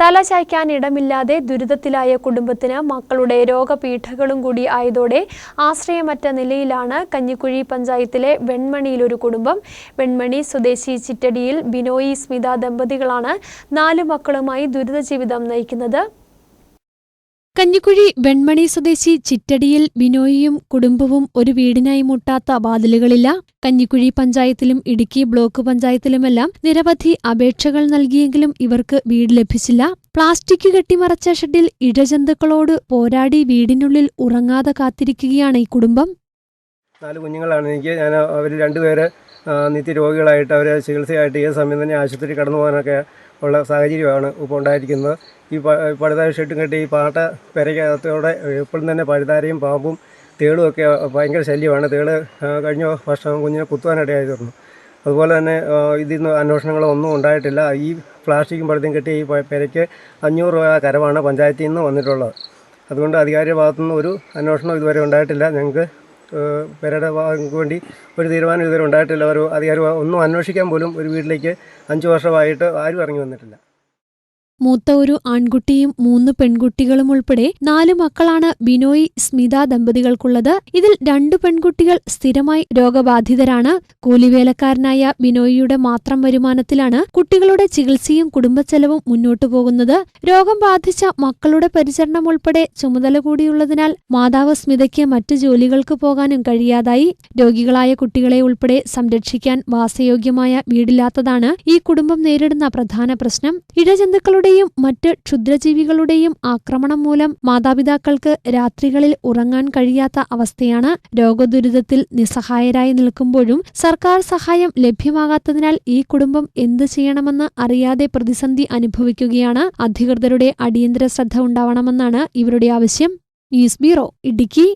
തല ചായ്ക്കാൻ ഇടമില്ലാതെ ദുരിതത്തിലായ കുടുംബത്തിന് മക്കളുടെ രോഗപീഠകളും കൂടി ആയതോടെ ആശ്രയമറ്റ നിലയിലാണ് കഞ്ഞിക്കുഴി പഞ്ചായത്തിലെ വെൺമണിയിലൊരു കുടുംബം. വെൺമണി സ്വദേശി ചിറ്റടിയിൽ ബിനോയി സ്മിത ദമ്പതികളാണ് നാലു മക്കളുമായി ദുരിത ജീവിതം നയിക്കുന്നത്. കഞ്ഞിക്കുഴി വെൺമണി സ്വദേശി ചിറ്റടിയിൽ ബിനോയിയും കുടുംബവും ഒരു വീടിനായി മുട്ടാത്ത വാതിലുകളില്ല. കഞ്ഞിക്കുഴി പഞ്ചായത്തിലും ഇടുക്കി ബ്ലോക്ക് പഞ്ചായത്തിലുമെല്ലാം നിരവധി അപേക്ഷകൾ നൽകിയെങ്കിലും ഇവർക്ക് വീട് ലഭിച്ചില്ല. പ്ലാസ്റ്റിക് കെട്ടിമറച്ച ഷെഡിൽ ഇഴജന്തുക്കളോട് പോരാടി വീടിനുള്ളിൽ ഉറങ്ങാതെ കാത്തിരിക്കുകയാണ് ഈ കുടുംബം. നാല് കുഞ്ഞുങ്ങളാണ് എനിക്ക്. ഞാൻ അവർ രണ്ടുപേരെ നിത്യരോഗികളായിട്ട് അവരെ ചികിത്സയായിട്ട് ഏത് സമയം തന്നെ ആശുപത്രി കടന്നു പോകാനൊക്കെ ഉള്ള സാഹചര്യമാണ് ഇപ്പോൾ ഉണ്ടായിരിക്കുന്നത്. ഈ പഴുതാര ഷെട്ടും കെട്ടി ഈ പാട്ട പെരയ്ക്കകത്തോടെ എപ്പോഴും തന്നെ പഴുതാരയും പാമ്പും തേളും ഒക്കെ ഭയങ്കര ശല്യമാണ്. തേൾ കഴിഞ്ഞ വർഷം കുഞ്ഞിനെ കുത്തുവാനിടയായിരുന്നു. അതുപോലെ തന്നെ ഇതിൽ നിന്ന് അന്വേഷണങ്ങളോ ഒന്നും ഉണ്ടായിട്ടില്ല. ഈ പ്ലാസ്റ്റിക്കും പഴുതും കെട്ടിയ ഈ പെരയ്ക്ക് അഞ്ഞൂറ് രൂപ കരവാണ് പഞ്ചായത്തിൽ നിന്ന് വന്നിട്ടുള്ളത്. അതുകൊണ്ട് അധികാരിയുടെ ഭാഗത്തുനിന്ന് ഒരു അന്വേഷണം ഇതുവരെ ഉണ്ടായിട്ടില്ല. ഞങ്ങൾക്ക് ഏഹ് പെരയുടെ ഭാഗങ്ങൾക്ക് വേണ്ടി ഒരു തീരുമാനം ഇതുവരെ ഉണ്ടായിട്ടില്ല. ഒരു അധികാരം ഒന്നും അന്വേഷിക്കാൻ പോലും ഒരു വീട്ടിലേക്ക് അഞ്ച് വർഷമായിട്ട് ആരും ഇറങ്ങി വന്നിട്ടില്ല. മൂത്ത ഒരു ആൺകുട്ടിയും മൂന്ന് പെൺകുട്ടികളും ഉൾപ്പെടെ നാല് മക്കളാണ് ബിനോയ് സ്മിത ദമ്പതികൾക്കുള്ളത്. ഇതിൽ രണ്ടു പെൺകുട്ടികൾ സ്ഥിരമായി രോഗബാധിതരാണ്. കൂലിവേലക്കാരനായ ബിനോയിയുടെ മാത്രം വരുമാനത്തിലാണ് കുട്ടികളുടെ ചികിത്സയും കുടുംബച്ചെലവും മുന്നോട്ടു പോകുന്നത്. രോഗം ബാധിച്ച മക്കളുടെ പരിചരണം ഉൾപ്പെടെ ചുമതല കൂടിയുള്ളതിനാൽ മാതാവ് സ്മിതയ്ക്ക് മറ്റു ജോലികൾക്ക് പോകാനും കഴിയാതായി. രോഗികളായ കുട്ടികളെ ഉൾപ്പെടെ സംരക്ഷിക്കാൻ വാസയോഗ്യമായ വീടില്ലാത്തതാണ് ഈ കുടുംബം നേരിടുന്ന പ്രധാന പ്രശ്നം. ഇഴജന്തുക്കളുടെയും മറ്റ് ക്ഷുദ്രജീവികളുടെയും ആക്രമണം മൂലം മാതാപിതാക്കൾക്ക് രാത്രികളിൽ ഉറങ്ങാൻ കഴിയാത്ത അവസ്ഥയാണ് രോഗദുരിതത്തിൽ നിസ്സഹായരായി നിൽക്കുമ്പോഴും സർക്കാർ സഹായം ലഭ്യമാകാത്തതിനാൽ ഈ കുടുംബം എന്തു ചെയ്യണമെന്ന് അറിയാതെ പ്രതിസന്ധി അനുഭവിക്കുകയാണ്. അധികൃതരുടെ അടിയന്തര ശ്രദ്ധ ഉണ്ടാവണമെന്നാണ് ഇവരുടെ ആവശ്യം. News bureau Idukki.